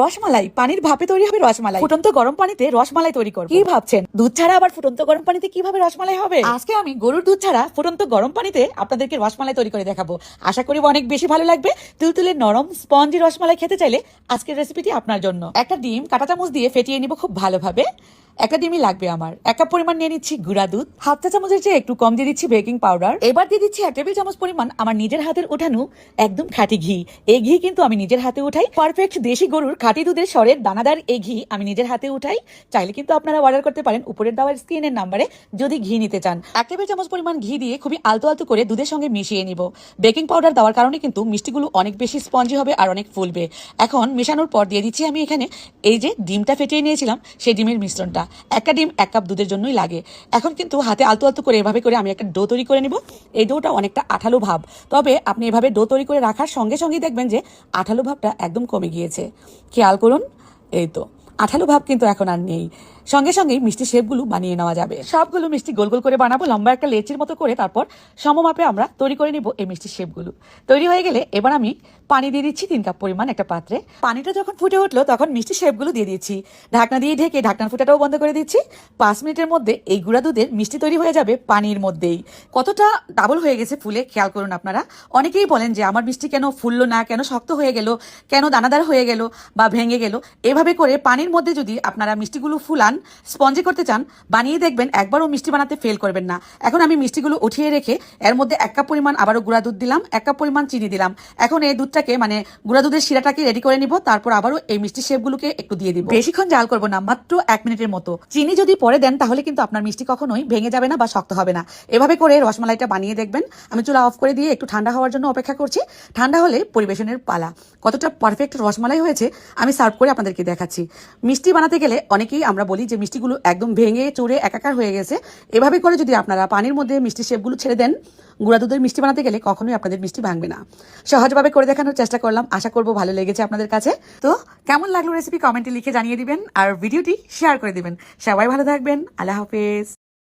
রসমালাই, পানির ভাপে তৈরি হবে রসমালাই। ফুটন্ত গরম পানিতে রসমালাই তৈরি করব। কি ভাবছেন? দুধ ছাড়া আবার ফুটন্ত গরম পানিতে কীভাবে রসমালাই হবে? আজকে আমি গরুর দুধ ছাড়া ফুটন্ত গরম পানিতে আপনাদেরকে রসমালাই তৈরি করে দেখাবো। আশা করি অনেক বেশি ভালো লাগবে। তুলতুলে নরম স্পঞ্জি রসমালাই খেতে চাইলে আজকের রেসিপিটি আপনার জন্য। একটা ডিম কাটা চামচ দিয়ে ফেটিয়ে নিব খুব ভালোভাবে। একটা ডিমই লাগবে আমার। এক কাপ পরিমাণ নিয়ে নিচ্ছি গুঁড়া দুধ, হাফ চা চামচের চেয়ে একটু কম দিয়ে দিচ্ছি বেকিং পাউডার। এবার দিয়ে দিচ্ছি এক টেবিল চামচ পরিমাণ আমার নিজের হাতের ওঠানো একদম খাঁটি ঘি। এই ঘি কিন্তু আমি নিজের হাতে উঠাই। পারফেক্ট দেশি গরুর খাঁটি দুধের স্বরের দানাদার এই ঘি আমি নিজের হাতে উঠাই। চাইলে কিন্তু আপনারা অর্ডার করতে পারেন উপরের দেওয়ার স্ক্রিনের নাম্বারে যদি ঘি নিতে চান। এক টেবিল চামচ পরিমাণ ঘি দিয়ে খুবই আলতো আলতো করে দুধের সঙ্গে মিশিয়ে নিব। বেকিং পাউডার দেওয়ার কারণে কিন্তু মিষ্টিগুলো অনেক বেশি স্পঞ্জি হবে আর অনেক ফুলবে। এখন মেশানোর পর দিয়ে দিচ্ছি আমি এখানে এই যে ডিমটা ফেটিয়ে নিয়েছিলাম, সেই ডিমের মিশ্রণটা। একটা ডিম, এক কাপ দুধের জন্যই লাগে। এখন কিন্তু হাতে আলতু আলতু করে এভাবে করে আমি একটা ডো তৈরি করে নিব। এই ডোটা অনেকটা আঠালো ভাব। তবে আপনি এভাবে ডো তৈরি করে রাখার সঙ্গে সঙ্গেই দেখবেন যে আঠালো ভাবটা একদম কমে গিয়েছে। খেয়াল করুন, এই তো। আঠালো ভাব কিন্তু এখন আর নেই। সঙ্গে সঙ্গেই মিষ্টি শেপগুলো বানিয়ে নেওয়া যাবে। সবগুলো মিষ্টি গোল গোল করে বানাবো, লম্বা একটা লেচির মতো করে তারপর সমমাপে আমরা তৈরি করে নিব এই মিষ্টি শেপগুলো। তৈরি হয়ে গেলে এবার আমি পানি দিয়ে দিচ্ছি তিন কাপ পরিমাণ একটা পাত্রে। পানিটা যখন ফুটে উঠল তখন মিষ্টি শেপগুলো দিয়ে দিচ্ছি। ঢাকনা দিয়ে ঢেকে ঢাকনার ফুটাটাও বন্ধ করে দিচ্ছি। পাঁচ মিনিটের মধ্যে এই গুঁড়া দুধের মিষ্টি তৈরি হয়ে যাবে পানির মধ্যেই। কতটা ডাবল হয়ে গেছে ফুলে খেয়াল করুন আপনারা। অনেকেই বলেন যে আমার মিষ্টি কেন ফুললো না, কেন শক্ত হয়ে গেল, কেন দানাদার হয়ে গেল বা ভেঙে গেল। এভাবে করে পানির মধ্যে যদি আপনারা মিষ্টিগুলো ফুলান, স্পঞ্জে করতে চান, বানিয়ে দেখবেন একবারও মিষ্টি বানাতে ফেল করবেন না। এখন আমি মিষ্টিগুলো উঠিয়ে রেখে এর মধ্যে এক কাপ পরিমাণ আবারও গুঁড়া দুধ দিলাম, এক কাপ পরিমাণ চিনি দিলাম। এখন এই দুধটাকে মানে গুঁড়া দুধের শিরাটাকে রেডি করে নিব, তারপর আবারও এই মিষ্টি শেপগুলোকে একটু দিয়ে দিব। বেশিক্ষণ জাল করব না, মাত্র এক মিনিটের মতো। চিনি যদি পরে দেন, তাহলে কিন্তু আপনার মিষ্টি কখনোই ভেঙে যাবে না বা শক্ত হবে না। এভাবে করে রসমালাইটা বানিয়ে দেখবেন। আমি চুলা অফ করে দিয়ে একটু ঠান্ডা হওয়ার জন্য অপেক্ষা করছি। ঠান্ডা হলে পরিবেশনের পালা। কতটা পারফেক্ট রসমালাই হয়েছে, আমি সার্ভ করে আপনাদেরকে দেখাচ্ছি। মিষ্টি বানাতে গেলে অনেকেই আমরা বলি যে মিষ্টিগুলো একদম ভেঙে চড়ে একাকার হয়ে গেছে। এভাবে করে যদি আপনারা পানির মধ্যে মিষ্টি শেপগুলো ছেড়ে দেন, গুঁড়া দুধের মিষ্টি বানাতে গেলে কখনোই আপনাদের মিষ্টি ভাঙবে না। সহজভাবে করে দেখানোর চেষ্টা করলাম। আশা করব ভালো লেগেছে আপনাদের কাছে। তো কেমন লাগল রেসিপি কমেন্টে লিখে জানিয়ে দিবেন আর ভিডিওটি শেয়ার করে দিবেন। সবাই ভালো থাকবেন। আল্লাহ হাফেজ।